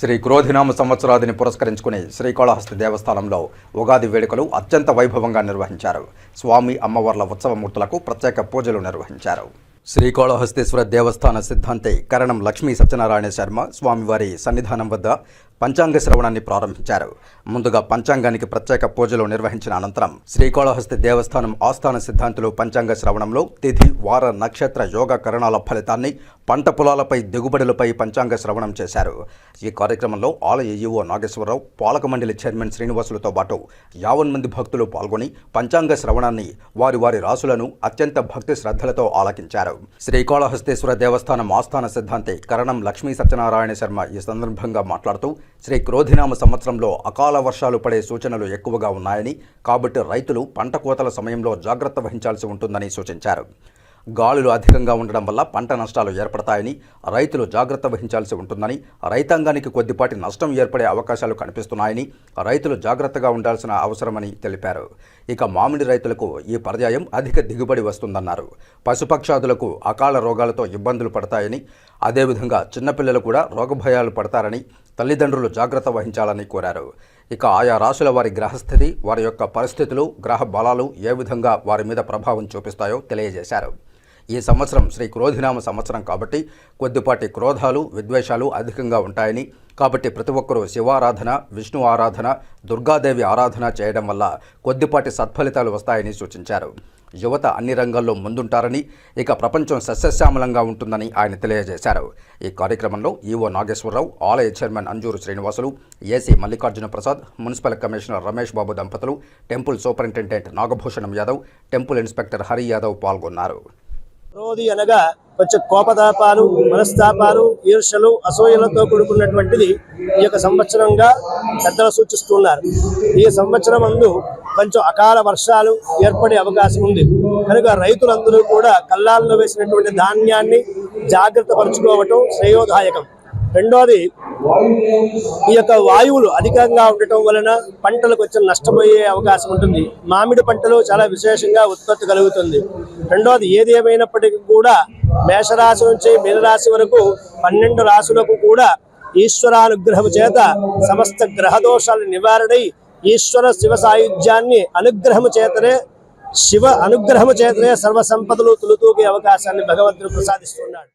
శ్రీ క్రోధినామ సంవత్సరాదిని పురస్కరించుకుని శ్రీకాళహస్తి దేవస్థానంలో ఉగాది వేడుకలు అత్యంత వైభవంగా నిర్వహించారు. స్వామి అమ్మవార్ల ఉత్సవమూర్తులకు ప్రత్యేక పూజలు నిర్వహించారు. శ్రీకాళహస్తీశ్వర దేవస్థాన సిద్ధాంతి కరణం లక్ష్మీ సత్యనారాయణ శర్మ స్వామివారి సన్నిధానం వద్ద పంచాంగ శ్రవణాన్ని ప్రారంభించారు. ముందుగా పంచాంగానికి ప్రత్యేక పూజలు నిర్వహించిన అనంతరం శ్రీకాళహస్తి దేవస్థానం ఆస్థాన సిద్ధాంతులు పంచాంగ శ్రవణంలో తిథి వార నక్షత్ర యోగ కరణాల ఫలితాన్ని పంట పొలాలపై దిగుబడులపై పంచాంగ శ్రవణం చేశారు. ఈ కార్యక్రమంలో ఆలయ ఈఓ నాగేశ్వరరావు పాలక మండలి చైర్మన్ శ్రీనివాసులతో పాటు యావన్ మంది భక్తులు పాల్గొని పంచాంగ శ్రవణాన్ని వారి వారి రాసులను అత్యంత భక్తి శ్రద్ధలతో ఆలకించారు. శ్రీకాళహస్తేశ్వర దేవస్థానం ఆస్థాన సిద్ధాంతి కరణం లక్ష్మీ సత్యనారాయణ శర్మ ఈ సందర్భంగా మాట్లాడుతూ శ్రీ క్రోధినామ సంవత్సరంలో అకాల వర్షాలు పడే సూచనలు ఎక్కువగా ఉన్నాయని కాబట్టి రైతులు పంట కోతల సమయంలో జాగ్రత్త వహించాల్సి ఉంటుందని సూచించారు. గాలులు అధికంగా ఉండడం వల్ల పంట నష్టాలు ఏర్పడతాయని రైతులు జాగ్రత్త వహించాల్సి ఉంటుందని రైతాంగానికి కొద్దిపాటి నష్టం ఏర్పడే అవకాశాలు కనిపిస్తున్నాయని రైతులు జాగ్రత్తగా ఉండాల్సిన అవసరమని తెలిపారు. ఇక మామిడి రైతులకు ఈ పర్యాయం అధిక దిగుబడి వస్తుందన్నారు. పశుపక్షాదులకు అకాల రోగాలతో ఇబ్బందులు పడతాయని అదేవిధంగా చిన్నపిల్లలు కూడా రోగభయాలు పడతారని తల్లిదండ్రులు జాగ్రత్త వహించాలని కోరారు. ఇక ఆయా రాశుల వారి గ్రహస్థితి వారి యొక్క పరిస్థితులు గ్రహ బలాలు ఏ విధంగా వారి మీద ప్రభావం చూపిస్తాయో తెలియజేశారు. ఈ సంవత్సరం శ్రీ క్రోధినామ సంవత్సరం కాబట్టి కొద్దిపాటి క్రోధాలు విద్వేషాలు అధికంగా ఉంటాయని. కాబట్టి ప్రతి ఒక్కరూ శివారాధన విష్ణు ఆరాధన దుర్గాదేవి ఆరాధన చేయడం వల్ల కొద్దిపాటి సత్ఫలితాలు వస్తాయని సూచించారు. యువత అన్ని రంగాల్లో ముందుంటారని ఇక ప్రపంచం సస్యశ్యామలంగా ఉంటుందని ఆయన తెలియజేశారు. ఈ కార్యక్రమంలో ఈవో నాగేశ్వరరావు ఆలయ chairman Anjuru Srinivasulu AC Mallikarjuna Prasad municipal commissioner Ramesh Babu దంపతులు temple superintendent Nagabhushanam Yadav temple inspector Hari Yadav పాల్గొన్నారు. క్రోధి అనగా కొంచెం కోపతాపాలు మనస్తాపాలు ఈర్షలు అసూయలతో కూడుకున్నటువంటిది ఈ యొక్క సంవత్సరంగా పెద్దలు సూచిస్తున్నారు. ఈ సంవత్సరం అందు కొంచెం అకాల వర్షాలు ఏర్పడే అవకాశం ఉంది. కనుక రైతులందరూ కూడా కల్లాల్లో వేసినటువంటి ధాన్యాన్ని జాగ్రత్త పరుచుకోవటం శ్రేయోదాయకం. రెండోది ఈ యొక్క వాయువులు అధికంగా ఉండటం వలన పంటలకు వచ్చిన నష్టపోయే అవకాశం ఉంటుంది. మామిడి పంటలు చాలా విశేషంగా ఉత్పత్తి కలుగుతుంది. రెండవది ఏది ఏమైనప్పటికీ కూడా మేషరాశి నుంచి మీనరాశి వరకు పన్నెండు రాశులకు కూడా ఈశ్వరానుగ్రహం చేత సమస్త గ్రహదోషాల నివారణై ఈశ్వర శివ సాయుధ్యాన్ని అనుగ్రహము చేతనే శివ అనుగ్రహము చేతనే సర్వ సంపదలు తులుతూగే అవకాశాన్ని భగవంతుడు ప్రసాదిస్తున్నాడు.